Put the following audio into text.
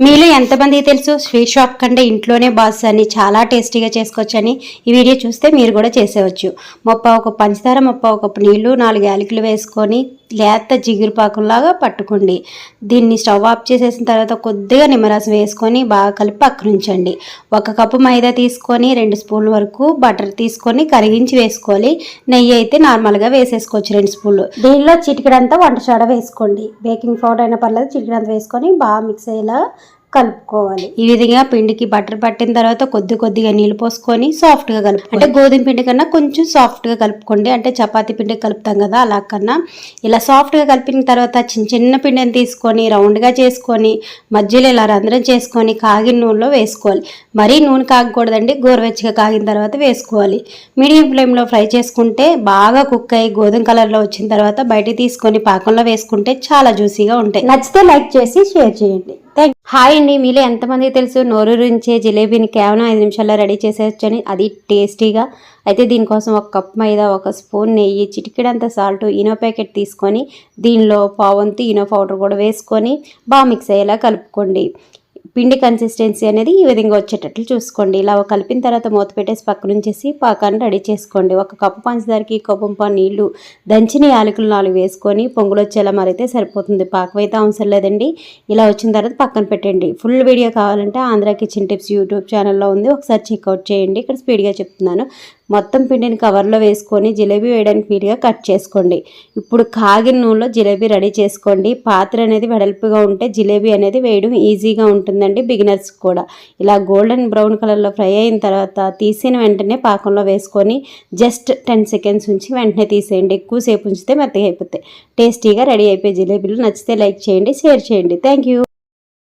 మీలో ఎంతమంది తెలుసు? స్వీట్ షాప్ కంటే ఇంట్లోనే బాస్ అని చాలా టేస్టీగా చేసుకోవచ్చని ఈ వీడియో చూస్తే మీరు కూడా చేసేవచ్చు. మొప్ప ఒక పంచదార మొప్ప ఒక నీళ్ళు నాలుగు యాలకులు వేసుకొని లేత జిగురుపాకంలాగా పట్టుకోండి. దీన్ని స్టవ్ ఆఫ్ చేసేసిన తర్వాత కొద్దిగా నిమ్మరసం వేసుకొని బాగా కలిపి పక్కన ఉంచండి. ఒక కప్పు మైదా తీసుకొని రెండు స్పూన్ల వరకు బటర్ తీసుకొని కరిగించి వేసుకోవాలి. నెయ్యి అయితే నార్మల్గా వేసేసుకోవచ్చు రెండు స్పూన్లు. దీనిలో చిటికడంతా వంట సోడ వేసుకోండి. బేకింగ్ పౌడర్ అయినా పర్లేదు చిటికడంతా వేసుకొని బాగా మిక్స్ అయ్యేలా కలుపుకోవాలి. ఈ విధంగా పిండికి బటర్ పట్టిన తర్వాత కొద్ది కొద్దిగా నీళ్ళు పోసుకొని సాఫ్ట్గా కలుపు అంటే గోధుమ పిండి కన్నా కొంచెం సాఫ్ట్గా కలుపుకోండి. అంటే చపాతి పిండి కలుపుతాం కదా అలా కన్నా. ఇలా సాఫ్ట్గా కలిపిన తర్వాత చిన్న చిన్న పిండిని తీసుకొని రౌండ్గా చేసుకొని మధ్యలో ఇలా రంధ్రం చేసుకొని కాగిన నూనెలో వేసుకోవాలి. మరీ నూనె కాగకూడదండి గోరువెచ్చగా కాగిన తర్వాత వేసుకోవాలి. మీడియం ఫ్లేమ్లో ఫ్రై చేసుకుంటే బాగా కుక్ అయ్యి గోధుమ కలర్లో వచ్చిన తర్వాత బయట తీసుకొని పాకంలో వేసుకుంటే చాలా జ్యూసీగా ఉంటాయి. నచ్చితే లైక్ చేసి షేర్ చేయండి. థ్యాంక్ హాయ్ అండి మీలో ఎంతమందికి తెలుసు? నోరూరించే జిలేబీని కేవలం ఐదు నిమిషాల్లో రెడీ చేసేయచ్చని అది టేస్టీగా. అయితే దీనికోసం ఒక కప్ మైదా ఒక స్పూన్ నెయ్యి చిటికెడంత సాల్ట్ ఇనో ప్యాకెట్ తీసుకొని దీనిలో పావంతు ఇనో పౌడర్ కూడా వేసుకొని బాగా మిక్స్ అయ్యేలా కలుపుకోండి. పిండి కన్సిస్టెన్సీ అనేది ఈ విధంగా వచ్చేటట్లు చూసుకోండి. ఇలా కలిపిన తర్వాత మూత పెట్టేసి పక్కన ఉంచేసి పాకాన్ని రెడీ చేసుకోండి. ఒక కప్పు పంచదారకి కప్పు పా నీళ్ళు దంచిన యాలకులు నాలుగు వేసుకొని పొంగులు వచ్చేలా మరైతే సరిపోతుంది. పాకం అయితే అవసరం లేదండి. ఇలా వచ్చిన తర్వాత పక్కన పెట్టండి. ఫుల్ వీడియో కావాలంటే ఆంధ్ర కిచెన్ టిప్స్ యూట్యూబ్ ఛానల్లో ఉంది. ఒకసారి చెక్అవుట్ చేయండి. ఇక్కడ స్పీడ్గా చెప్తున్నాను. మొత్తం పిండిని కవర్లో వేసుకొని జిలేబీ వేయడానికి వీలుగా కట్ చేసుకోండి. ఇప్పుడు కాగిన నూనెలో జిలేబీ రెడీ చేసుకోండి. పాత్ర అనేది వెడల్పుగా ఉంటే జిలేబీ అనేది వేయడం ఈజీగా ఉంటుందండి బిగినర్స్ కూడా. ఇలా గోల్డెన్ బ్రౌన్ కలర్లో ఫ్రై అయిన తర్వాత తీసిన వెంటనే పాకంలో వేసుకొని జస్ట్ టెన్ సెకండ్స్ ఉంచి వెంటనే తీసేయండి. ఎక్కువసేపు ఉంచితే మెత్తగా అయిపోతాయి. టేస్టీగా రెడీ అయిపోయి జిలేబీలు నచ్చితే లైక్ చేయండి షేర్ చేయండి. Thank you.